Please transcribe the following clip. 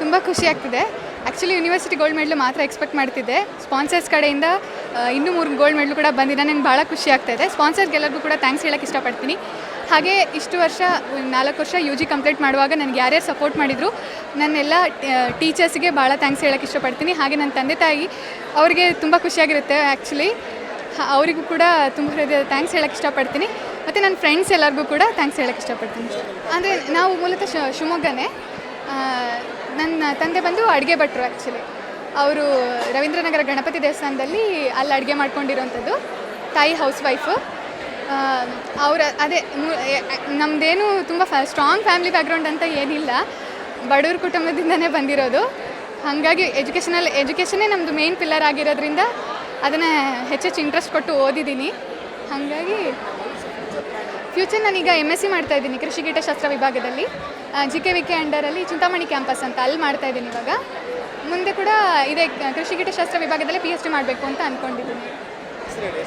ತುಂಬ ಖುಷಿ ಆಗ್ತಿದೆ. ಆ್ಯಕ್ಚುಲಿ ಯೂನಿವರ್ಸಿಟಿ ಗೋಲ್ಡ್ ಮೆಡ್ಲು ಮಾತ್ರ ಎಕ್ಸ್ಪೆಕ್ಟ್ ಮಾಡ್ತಿದ್ದೆ. ಸ್ಪಾನ್ಸರ್ಸ್ ಕಡೆಯಿಂದ ಇನ್ನೂ ಮೂರು ಗೋಲ್ಡ್ ಮೆಡ್ಲು ಕೂಡ ಬಂದಿದೆ. ನನಗೆ ಭಾಳ ಖುಷಿ ಆಗ್ತಾಯಿದೆ ಸ್ಪಾನ್ಸರ್ಗೆಲ್ಲರಿಗೂ ಕೂಡ ಥ್ಯಾಂಕ್ಸ್ ಹೇಳೋಕ್ಕೆ ಇಷ್ಟಪಡ್ತೀನಿ. ಹಾಗೆ ಇಷ್ಟು ವರ್ಷ, ನಾಲ್ಕು ವರ್ಷ ಯು ಜಿ ಕಂಪ್ಲೀಟ್ ಮಾಡುವಾಗ ನನಗೆ ಯಾರ್ಯಾರು ಸಪೋರ್ಟ್ ಮಾಡಿದರು, ನನ್ನೆಲ್ಲ ಟೀಚರ್ಸ್ಗೆ ಭಾಳ ಥ್ಯಾಂಕ್ಸ್ ಹೇಳೋಕ್ಕೆ ಇಷ್ಟಪಡ್ತೀನಿ. ಹಾಗೆ ನನ್ನ ತಂದೆ ತಾಯಿ ಅವರಿಗೆ ತುಂಬ ಖುಷಿಯಾಗಿರುತ್ತೆ ಆ್ಯಕ್ಚುಲಿ ಅವರಿಗೂ ಕೂಡ ತುಂಬ ಹೃದಯದ ಥ್ಯಾಂಕ್ಸ್ ಹೇಳೋಕ್ಕೆ ಇಷ್ಟಪಡ್ತೀನಿ. ಮತ್ತು ನನ್ನ ಫ್ರೆಂಡ್ಸ್ ಎಲ್ಲರಿಗೂ ಕೂಡ ಥ್ಯಾಂಕ್ಸ್ ಹೇಳಕ್ಕೆ ಇಷ್ಟಪಡ್ತೀನಿ. ಅಂದರೆ ನಾವು ಮೂಲತಃ ಶ ಶಿವಮೊಗ್ಗನೇ ನನ್ನ ತಂದೆ ಬಂದು ಅಡುಗೆ ಭಟ್ರು ಆ್ಯಕ್ಚುಲಿ ಅವರು ರವೀಂದ್ರನಗರ ಗಣಪತಿ ದೇವಸ್ಥಾನದಲ್ಲಿ ಅಲ್ಲಿ ಅಡುಗೆ ಮಾಡ್ಕೊಂಡಿರೋಂಥದ್ದು ತಾಯಿ ಹೌಸ್ ವೈಫು ಅವರ, ಅದೇ ನಮ್ಮದೇನು ತುಂಬ ಫ ಸ್ಟ್ರಾಂಗ್ ಫ್ಯಾಮಿಲಿ ಬ್ಯಾಕ್ಗ್ರೌಂಡ್ ಅಂತ ಏನಿಲ್ಲ. ಬಡವ್ರ ಕುಟುಂಬದಿಂದನೇ ಬಂದಿರೋದು. ಹಾಗಾಗಿ ಎಜುಕೇಷನಲ್ ಎಜುಕೇಷನೇ ನಮ್ಮದು ಮೇನ್ ಪಿಲ್ಲರ್ ಆಗಿರೋದ್ರಿಂದ ಅದನ್ನು ಹೆಚ್ಚೆಚ್ಚು ಇಂಟ್ರೆಸ್ಟ್ ಕೊಟ್ಟು ಓದಿದ್ದೀನಿ. ಹಾಗಾಗಿ ಫ್ಯೂಚರ್ ನಾನೀಗ ಎಂ ಎಸ್ ಸಿ ಮಾಡ್ತಾ ಇದ್ದೀನಿ ಕೃಷಿ ಕೀಟಶಾಸ್ತ್ರ ವಿಭಾಗದಲ್ಲಿ. ಜಿ ಕೆ ವಿ ಕೆ ಅಂಡರಲ್ಲಿ ಚಿಂತಾಮಣಿ ಕ್ಯಾಂಪಸ್ ಅಂತ ಅಲ್ಲಿ ಮಾಡ್ತಾ ಇದ್ದೀನಿ ಇವಾಗ. ಮುಂದೆ ಕೂಡ ಇದೇ ಕೃಷಿ ಕೀಟಶಾಸ್ತ್ರ ವಿಭಾಗದಲ್ಲಿ ಪಿ ಎಚ್ ಡಿ ಮಾಡಬೇಕು ಅಂತ ಅಂದ್ಕೊಂಡಿದ್ದೀನಿ